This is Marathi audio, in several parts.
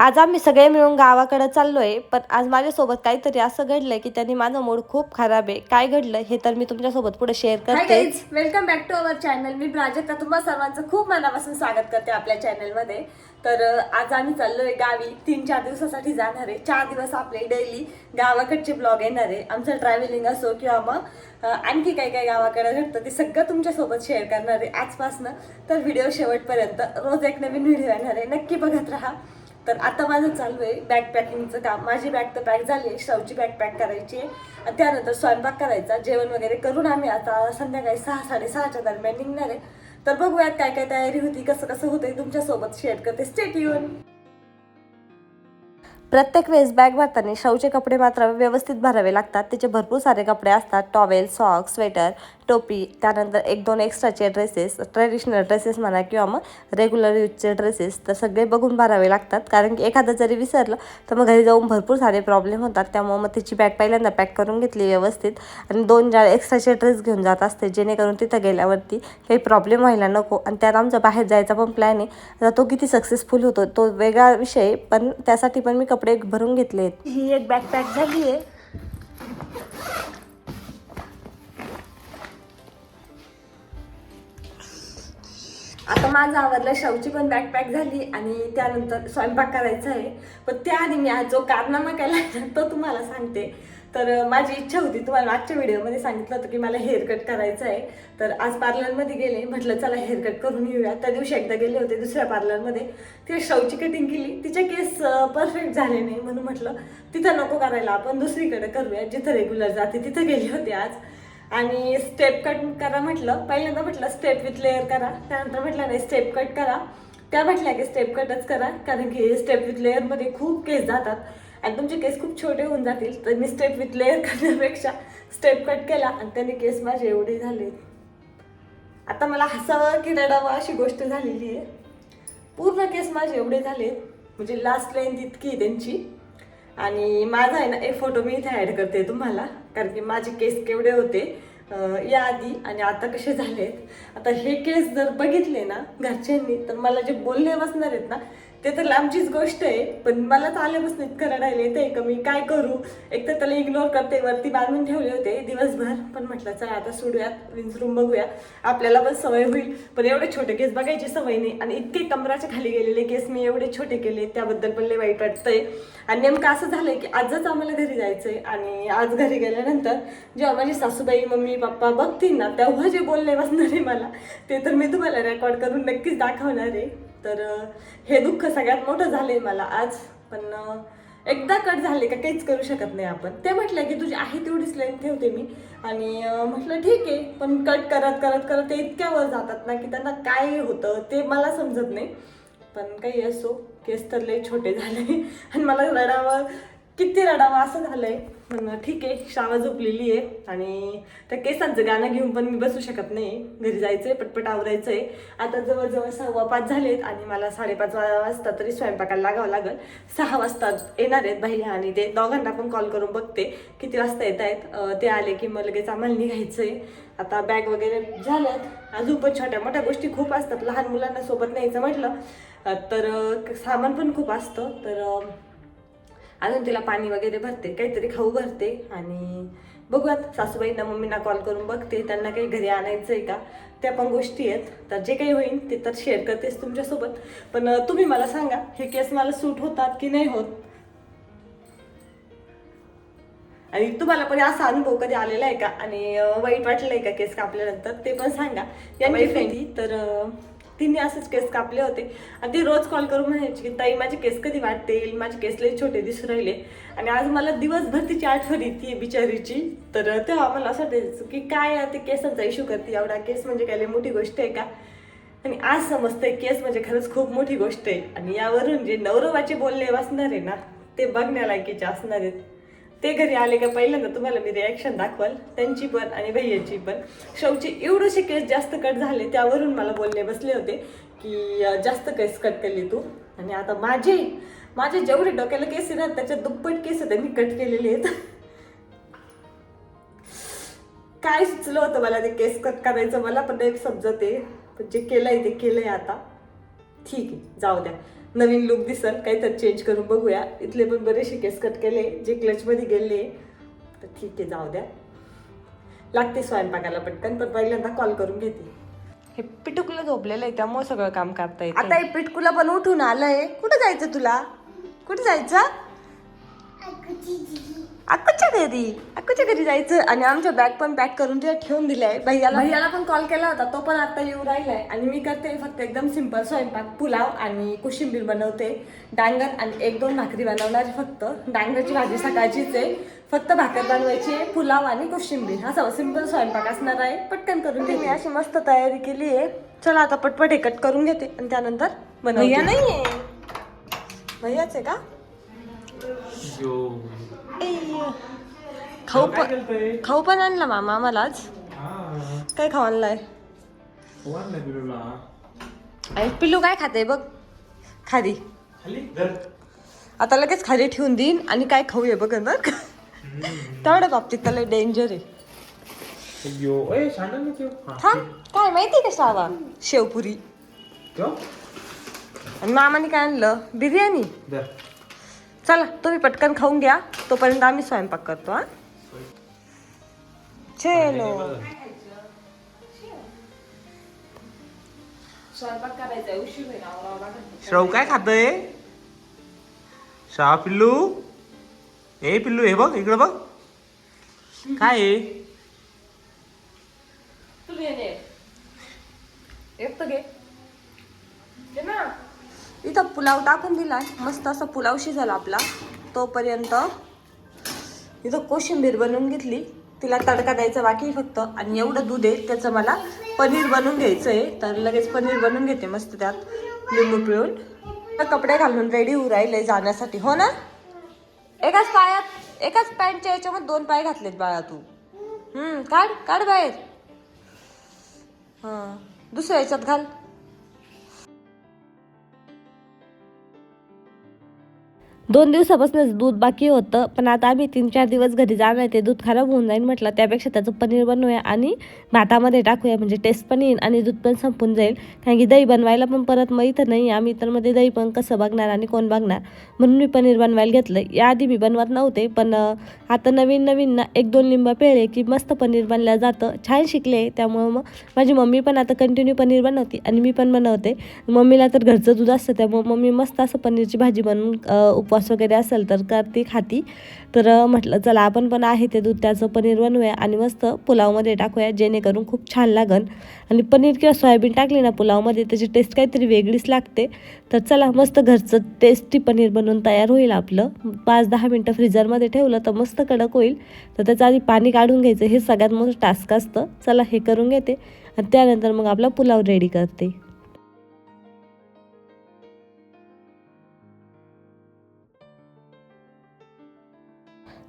आज आम्ही सगळे मिळून गावाकडे चाललोय पण आज माझ्यासोबत काहीतरी असं घडलंय की त्यांनी माझं मूड खूप खराब आहे. काय घडलं हे तर मी तुमच्यासोबत पुढे शेअर करते. Welcome back to our channel मी प्राजक्ता. तुम्हा सर्वांचं खूप मनापासून स्वागत करते आपल्या चॅनलमध्ये तर आज आम्ही चाललोय गावी. तीन चार दिवसासाठी जाणार आहे. चार दिवस आपले डेली गावाकडचे ब्लॉग येणार आहे. आमचं ट्रॅव्हलिंग असो किंवा मग आणखी काही काही गावाकडे घडतं ते सगळं तुमच्यासोबत शेअर करणार आहे आजपासनं. तर व्हिडिओ शेवटपर्यंत रोज एक नवीन व्हिडिओ येणार आहे. नक्की बघत राहा. तर आता माझं चालू आहे बॅग पॅकिंगचं काम. माझी बॅग तर पॅक झाली आहे. श्रावची बॅग पॅक करायची आहे. आणि त्यानंतर स्वयंपाक करायचा. जेवण वगैरे करून आम्ही आता संध्याकाळी सहा साडेसहाच्या दरम्यान निघणार आहे. तर बघूयात काय काय तयारी होती कसं कसं होतंय तुमच्यासोबत शेअर करते. स्टेट येऊन प्रत्येक वेळेस बॅग भरताना शाऊचे कपडे मात्र व्यवस्थित भरावे लागतात. त्याचे भरपूर सारे कपडे असतात. टॉवेल सॉक्स स्वेटर टोपी त्यानंतर एक दोन एक्स्ट्राचे ड्रेसेस ट्रेडिशनल ड्रेसेस म्हणा किंवा मग रेग्युलर यूजचे ड्रेसेस तर सगळे बघून भरावे लागतात. कारण की एखादं जरी विसरलं तर मग घरी जाऊन भरपूर सारे प्रॉब्लेम होतात. त्यामुळं मग तिची बॅग पहिल्यांदा पॅक करून घेतली व्यवस्थित आणि दोन चार एक्स्ट्राचे ड्रेस घेऊन जात असते. जेणेकरून तिथं गेल्यावरती काही प्रॉब्लेम व्हायला नको आणि त्यात आमचा बाहेर जायचा पण प्लॅन आहे. आता तो किती सक्सेसफुल होतो तो वेगळा विषय पण त्यासाठी पण मी कपडे भरून घेतले आहेत ही एक बॅग पॅक झाली आहे आता माझं आवडलं शावची पण बॅग पॅक झाली आणि त्यानंतर स्वयंपाक करायचा आहे. पण त्याआधी मी आज जो कारनामा केला तो तुम्हाला सांगते. तर माझी इच्छा होती तुम्हाला मागच्या व्हिडिओमध्ये सांगितलं होतं की मला हेअर कट करायचं आहे. तर आज पार्लरमध्ये गेले म्हटलं चला हेअर कट करून येऊया. त्या दिवशी एकदा गेले होते दुसऱ्या पार्लरमध्ये. तिथे शवची कटिंग केली. तिचे केस परफेक्ट झाले नाही म्हणून म्हटलं तिथं नको करायला आपण दुसरीकडे करूया जिथं रेग्युलर जाते तिथं गेली होती आज. आणि स्टेप कट करा म्हटलं. पहिल्यांदा म्हटलं स्टेप विथ लेअर करा. त्यानंतर म्हटलं नाही स्टेप कट करा. त्या म्हटल्या की स्टेप कटच करा. कारण की स्टेप विथ लेअरमध्ये खूप केस जातात. आणि तुमचे केस खूप छोटे होऊन जातील. तर मी स्टेप विथ लेअर करण्यापेक्षा स्टेप कट केला आणि त्याने केस माझे एवढे झाले. आता मला हसावं की रडावं अशी गोष्ट झालेली आहे. पूर्ण केस माझे एवढे झाले. म्हणजे लास्ट लेंथ इतकी त्यांची. आणि माझा आहे ना एक फोटो मी इथे ॲड करते तुम्हाला कारण की माझे केस केवढे होते. या आधी आणि आता कसे झालेत. आता हे केस जर बघितले ना घरच्यांनी तर मला जे बोलणे बसणार आहेत ना ते तर लांबचीच गोष्ट आहे पण मला तर आल्यापासून इतकं रडायला येते का मी काय करू? एक तर त्याला इग्नोर करते वरती बांधून ठेवले होते दिवसभर. पण म्हटलं चला आता सोडूयात विंचरून बघूया. आपल्याला पण सवय होईल. पण एवढे छोटे केस बघायची सवय नाही. आणि इतके कमराच्या खाली गेलेले केस मी एवढे छोटे केले त्याबद्दल पण लय वाईट वाटतंय. आणि नेमकं असं झालंय की आजच आम्हाला घरी जायचं आहे आणि आज घरी गेल्यानंतर जेव्हा माझी सासूबाई मम्मी पप्पा बघतील ना तेव्हा जे बोलणे बसणार आहे मला ते तर मी तुम्हाला रेकॉर्ड करून नक्कीच दाखवणार आहे. तर हे दुःख सगळ्यात मोठं झालंय मला आज. पण एकदा कट झाले का काहीच करू शकत नाही आपण. ते म्हटलं की तुझी आहे तेवढीच लेंथ ठेवते मी. आणि म्हटलं ठीक आहे पण कट करत करत करत ते इतक्या वर जातात ना की त्यांना काय होतं ते मला समजत नाही. पण काही असो केस तर लय छोटे झाले. आणि मला रडावं किती रडावं असं झालंय. पण ठीक आहे शावा झोपलेली आहे आणि त्या केसांचं गाणं घेऊन पण मी बसू शकत नाही. घरी जायचंय पटपट आवरायचंय. आता जवळजवळ सव्वा पाच झालेत आणि मला साडेपाच वाजता तरी स्वयंपाकाला लागावं लागेल. सहा वाजता येणार आहेत भैया आणि ते दोघांना पण कॉल करून बघते किती वाजता येत आहेत. ते आले की मग लगेच आम्हाला निघायचंय. आता बॅग वगैरे झाल्यात. अजून पण छोट्या मोठ्या गोष्टी खूप असतात. लहान मुलांना सोबत न्यायचं म्हटलं तर सामान पण खूप असतं. तर अजून तिला पाणी वगैरे भरते काहीतरी खाऊ भरते आणि बघूयात सासूबाईंना मम्मींना कॉल करून बघते त्यांना काही घरी आणायचं आहे का? त्या पण गोष्टी आहेत. तर जे काही होईल ते तर शेअर करतेच तुमच्यासोबत. पण तुम्ही मला सांगा हे केस मला सूट होतात की नाही होत? आणि तुम्हाला पण असा अनुभव कधी आलेला आहे का? आणि वाईट वाटलं आहे का केस कापल्यानंतर? ते पण सांगा. फ्रेंडी तर तिने असेच केस कापले होते. आणि ती रोज कॉल करून म्हणायची की ताई माझे केस कधी वाटतील? माझे केस लई छोटे दिसू राहिले. आणि आज मला दिवसभर तिची आठवण येते बिचारीची. तर तेव्हा मला असं वाटायचं की काय ते केसांचा इश्यू करते. एवढा केस म्हणजे काय? लई मोठी गोष्ट आहे का? आणि आज समजतंय केस म्हणजे खरंच खूप मोठी गोष्ट आहे. आणि यावरून जे नवरवाचे बोलले वाचणार आहे ना ते बघण्यालायकीचे असणार आहेत. ते घरी आले का पहिल्यांदा तुम्हाला मी रिॲक्शन दाखवाल त्यांची पण आणि भैयाची पण. शौचे एवढेसे केस जास्त कट झाले त्यावरून मला बोलणे बसले होते की जास्त केस कट केली तू. आणि आता माझे माझे जेवढे डोक्याला केस येतात ना त्याच्या दुप्पट केस त्यांनी कट केलेले आहेत. काय सुचलं होतं मला ते केस कट करायचं? मला पण एक समजत. आहे पण जे केलंय ते केलंय आता. ठीक आहे जाऊ द्या. नवीन लुक दिसल काहीतरी चेंज करून बघूया. इथले पण बरेचसे केस कट केले जे क्लचमध्ये गेले. तर ठीक आहे जाऊ द्या. लागते स्वयंपाकाला पटकन पण पहिल्यांदा कॉल करून घेते. हे पिटुकलं झोपलेलं आहे त्यामुळे सगळं काम करता येत आता हे पिटकुला पण उठून आलंय. कुठं जायचं तुला? कुठे जायचं? अक्कूच्या घरी. अक्कूच्या घरी जायचं आणि आमच्या बॅग पण पॅक करून तिला ठेवून दिलाय. भैयाला भैयाला पण कॉल केला होता. तो पण आता येऊ राहिलाय. आणि मी करते फक्त एकदम सिंपल स्वयंपाक. पुलाव आणि कोशिंबीर बनवते. डांगर आणि एक दोन भाकरी बनवणार फक्त. डांगरची भाजी सकाळचीच आहे. फक्त भाकर बनवायची आहे पुलाव आणि कोशिंबीर. असा सिंपल स्वयंपाक असणार आहे. पटकन करून मी अशी मस्त तयारी केली आहे. चला आता पटपट हे कट करून घेते आणि त्यानंतर बनवते. भैया नाहीये. भैयाच आहे का? खाऊ पण खाऊ पण आणला मामा आम्हाला आज. काय खाऊ आणलाय? आणि पिल्लू. काय खाते बघ. खारी. आता लगेच खारी ठेवून देईन आणि काय खाऊया बघ ना तेवढ्या बाबतीत त्याला डेंजर आहे. थांब. काय माहिती का श्रावा शेवपुरी. आणि मामाने काय आणलं? बिर्याणी. चला तुम्ही पटकन खाऊन घ्या. तोपर्यंत आम्ही स्वयंपाक करतो हा. चलो. स्वयंपाक करायचा उशीर श्रव काय खातय? श्राव पिल्लू? ए पिल्लू हे बघ इकडं बघ. काय आहे? घे. ना इथं पुलाव टाकून दिला मस्त असा पुलाव शिजला आपला. तोपर्यंत इथं कोशिंबीर बनवून घेतली. तिला तडका द्यायचा बाकी फक्त. आणि एवढं दूध आहे त्याचं मला पनीर बनवून घ्यायचं आहे तर लगेच पनीर बनवून घेते मस्त त्यात. लिंबू पिळून. तर कपडे घालून रेडी होऊ राहिले जाण्यासाठी. हो ना? एकाच पायात एकाच पॅन्टच्या याच्यामध्ये दोन पाय घातलेत बाळा तू. काढ काढ बाहेर. हां दुसऱ्या याच्यात घाल. दोन दिवसापासूनच दूध बाकी होतं पण आता आम्ही तीन चार दिवस घरी जाणार आहे ते दूध खराब होऊन जाईल म्हटलं त्यापेक्षा त्याचं पनीर बनवूया आणि भातामध्ये टाकूया म्हणजे टेस्ट पण येईल आणि दूध पण संपून जाईल. कारण की दही बनवायला पण परत मग इथं नाही आम्ही तर मध्ये दही पण कसं बघणार आणि कोण बघणार? म्हणून मी पनीर बनवायला घेतलं याआधी मी बनवत नव्हते पण आता नवीन नवीन ना एक दोन लिंबा पेळे की मस्त पनीर बनलं जातं. छान शिकले त्यामुळं मग माझी मम्मी पण आता कंटिन्यू पनीर बनवते आणि मी पण बनवते. मम्मीला तर घरचं दूध असतं त्यामुळं मम्मी मस्त असं पनीरची भाजी बनवून उपवास उपवास वगैरे असेल तर करते खाती. तर म्हटलं चला आपण पण आहे ते दूध त्याचं पनीर बनवूया आणि मस्त पुलावमध्ये टाकूया जेणेकरून खूप छान लागन. आणि पनीर किंवा सोयाबीन टाकली ना पुलावमध्ये त्याची टेस्ट काहीतरी वेगळीच लागते. तर चला मस्त घरचं टेस्टी पनीर बनवून तयार होईल आपलं. पाच दहा मिनटं फ्रीजरमध्ये ठेवलं तर मस्त कडक होईल. तर त्याचं आधी पाणी काढून घ्यायचं हे सगळ्यात मोठं टास्क असतं. चला हे करून घेते. आणि त्यानंतर मग आपला पुलाव रेडी करते.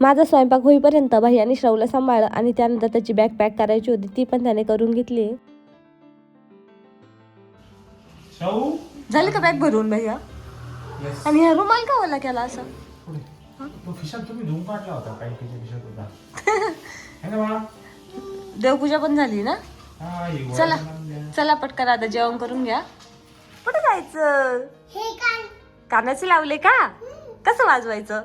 माझा स्वयंपाक होईपर्यंत भैयाने श्रवला सांभाळलं आणि त्यानंतर त्याची बॅग पॅक करायची होती ती पण त्याने करून घेतली. झाली का बॅग भरून भैया? आणि हा रुमाल का ओला केला असं? है? देवपूजा पण झाली ना? चला. चला पटकन आता जेवण करून घ्या. कुठं जायचं? कानाचे लावले का? कसं वाजवायचं?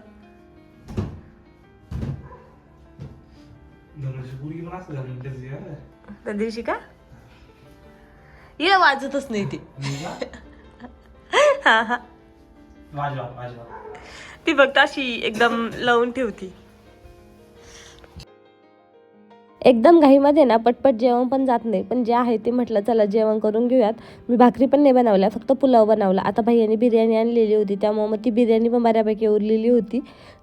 त्या दिवशी का? ये वाजतच नाही ती? हा हा. वाजवा वाजवा. ती फक्त अशी एकदम लावून ठेवती. एकदम घाईमध्ये ना पटपट जेवण पण जात नाही. पण जे आहे ते म्हटलं चला जेवण करून घेऊयात. मी भाकरी पण नाही बनवल्या फक्त पुलाव बनवला. आता भैयाने बिर्याणी आणलेली होती त्यामुळं मग ती बिर्याणी पण बऱ्यापैकी उरलेली होती.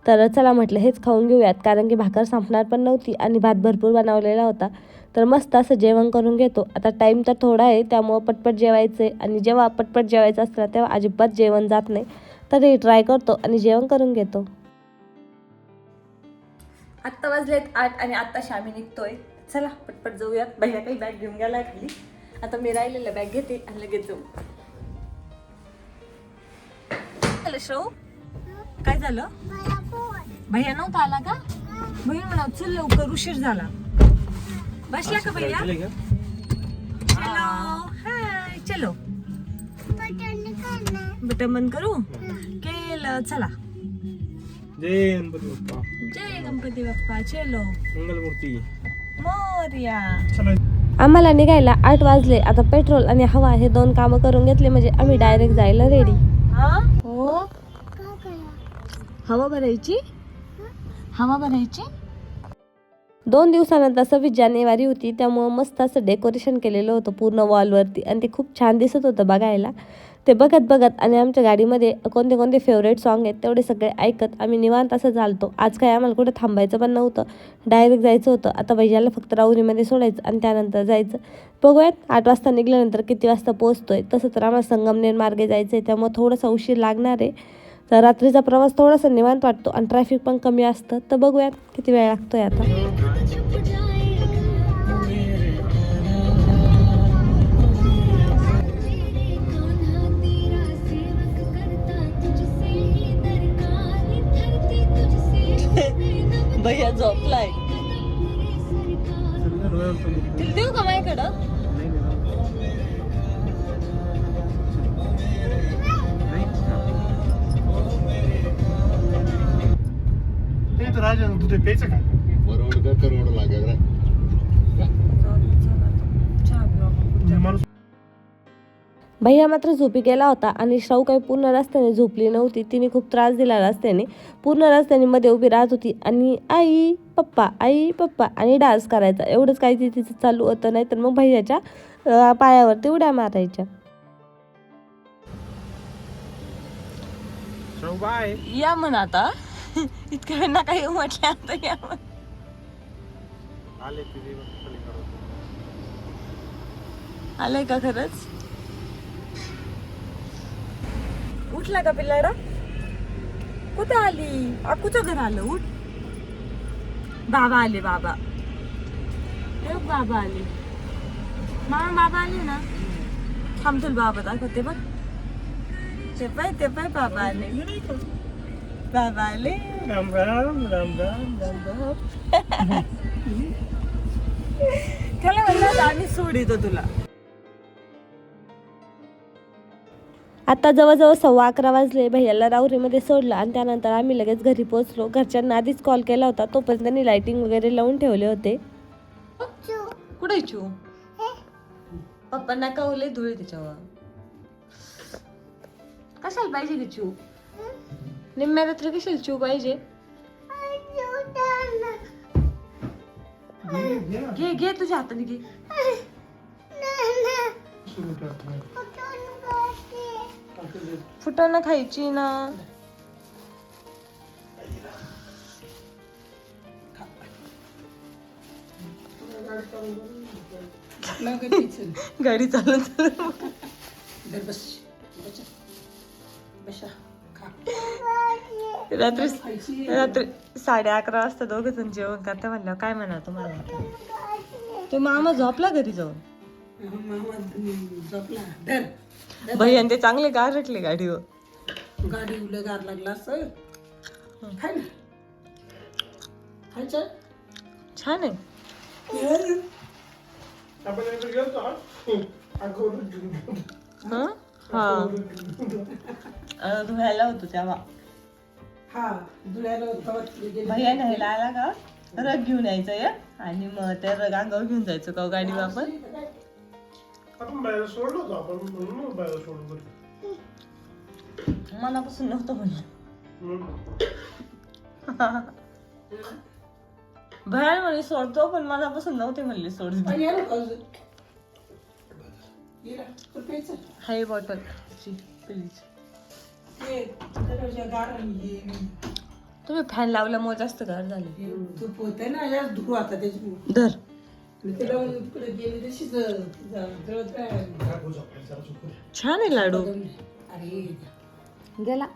तर चला म्हटलं हेच खाऊन घेऊयात. कारण की भाकर संपणार पण नव्हती आणि भात भरपूर बनवलेला होता. तर मस्त असं जेवण करून घेतो. आता टाईम तर थोडा आहे त्यामुळं पटपट जेवायचं आहे. आणि जेव्हा पटपट जेवायचं असतं तेव्हा अजिबात जेवण जात नाही. तर हे ट्राय करतो आणि जेवण करून घेतो. आत्ता वाजलेत आठ आणि आत्ताशी आम्ही निघतोय. चला पटपट जाऊयात. भैया काही बॅग घेऊन गेलाय खाली. आता मी राहिलेलं बॅग घेते आणि लगेच जाऊ. हॅलो श्रव काय झालं? भैया नव्हता आला का? भैया म्हणा चल लवकर उशीर झाला. बसला का भैया? चलो हाय चलो. बटन बंद करू? केलं चला. जय गणपती बाप्पा. जय गणपती बाप्पा चलो. मंगलमूर्ती. मोर्या. चला. आम्हाला निघायला आठ वाजले. आता पेट्रोल आणि हवा हे दोन कामं करून घेतले म्हणजे आम्ही डायरेक्ट जायला रेडी हा? हो. हवा भरायची? हवा भरायची? दोन दिवसानंतर सव्वीस जानेवारी होती त्यामुळं मस्त असं डेकोरेशन केलेलं होतं पूर्ण वॉलवरती आणि ते खूप छान दिसत होतं बघायला. ते बघत बघत आणि आमच्या गाडीमध्ये कोणते कोणते फेवरेट सॉन्ग आहेत तेवढे सगळे ऐकत आम्ही निवांत असं चालतो. आज काय आम्हाला कुठं थांबायचं पण नव्हतं. डायरेक्ट जायचं होतं. आता भैयाला फक्त राऊरीमध्ये सोडायचं आणि त्यानंतर जायचं. बघूयात आठ वाजता निघाल्यानंतर किती वाजता पोहोचतोय. तसं तर आम्हाला संगमनेर मार्गे जायचं आहे त्यामुळे थोडंसं उशीर लागणार आहे. तर रात्रीचा प्रवास थोडासा निवांत वाटतो आणि ट्रॅफिक पण कमी असतं. तर बघूयात किती वेळ लागतो आहे आता बरोबर करोड लागेल भैया मात्र झोपी गेला होता आणि शाहू काही पूर्ण रस्त्याने झोपली नव्हती. तिने खूप त्रास दिला रस्त्याने. पूर्ण रस्त्याने मध्ये उभी राहत होती आणि आई पप्पा आई पप्पा आणि डान्स करायचा. एवढंच काही ती तिचं चालू होतं नाही तर मग भैयाच्या पायावरती उड्या मारायच्या. या म्हण आता. इतक्या वेळ नका येऊ म्हटलं आता या म्हण. आले पलीकडे. आलंय का खरंच? उठला का पिल्लाडा? कुठं आली? अकूचं घर आलं उठ. बाबा आले बाबा. बघ बाबा आले. मामा बाबा आले ना? थांब बाबा दाखवते बघ. ते पाय ते पाय बाबा आले. बाबा आले राम राम राम राम राम राम त्याला म्हणलं आम्ही सोडितो तुला. आता जवळजवळ सव्वा अकरा वाजले. भैयाला राऊरीमध्ये सोडलं आणि त्यानंतर आम्ही लगेच घरी पोहोचलो. घरच्यांना आधीच कॉल केला होता. तोपर्यंत त्यांनी लाइटिंग वगैरे लावून ठेवले होते. कुठे चू? पप्पांना कवले धुळे त्याच्यावर? कशाला पाहिजे चू? निम्म्या रात्री कशाला चू पाहिजे? घे घे. तुझ्या हाताने घे. फुटाणा खायची ना. गाडी चालून चालून रात्री रात्री साडे अकरा वाजता दोघं जण जेवण करते म्हणल्यावर काय म्हणा तुम्हाला? ते मामा झोपला घरी जाऊन? भैया ते चांगले गार रटले गाडीवर. गाडी उलट गार लागला असं. छान आहे. हा? हं? अं, धुवायला होतो तेव्हा. हा धुळ्याला गेले. भैया न्यायला आला का? रग घेऊन यायचं या. आणि मग त्या रग अंगावर घेऊन जायचं का हो गाडीवर आपण? आपण बाहेर सोडलो होतो आपण म्हणून मग बाहेर सोडलो मनापासून नव्हतं म्हणलं. हम्म. भयान म्हणे सोडतो पण मनापासून नव्हते म्हणले सोड पाणी हाय बॉटल प्लीज ये, त्याच्यापेक्षा गार आणि हे- तुम्ही फॅन लावल्यामुळे जास्त गार झाले. धुरू. छान आहे लाडू. अरे गेला.